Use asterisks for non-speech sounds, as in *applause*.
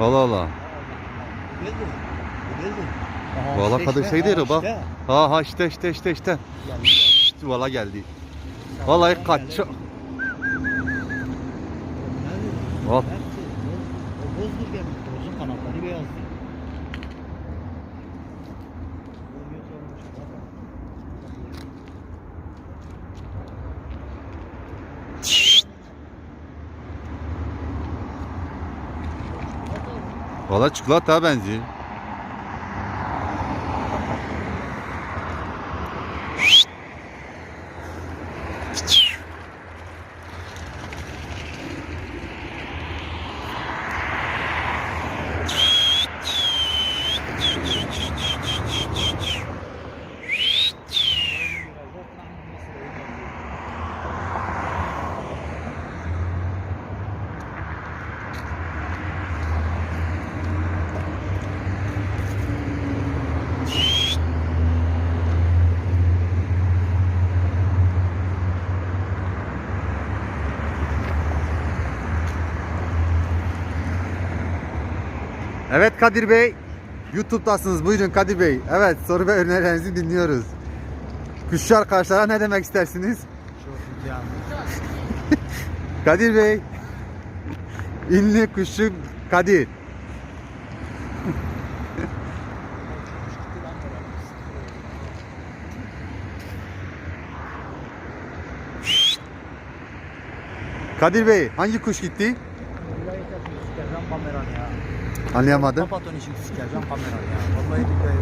Allah Allah. Geldi. Geldi. Valla kadın şey diyor bak. Ha ha işte işte işte işte. Geldi. Şşt, valla geldi. Vallahi kaç. Nerede? Bak. Bozdur gelmiş. Bozun kanatları beyazdı. Valla çikolata benziyor. Evet Kadir Bey. YouTube'dasınız. Buyurun Kadir Bey. Evet soru ve önerilerinizi dinliyoruz. Kuşçu arkadaşlara ne demek istersiniz? Çok. *laughs* Kadir Bey. Ünlü kuşçu Kadir. *laughs* Kadir Bey hangi kuş gitti? Kameranı ya. Anlayamadım. Kapat onu şimdi sikeceğim kameranı ya. Vallahi billahi.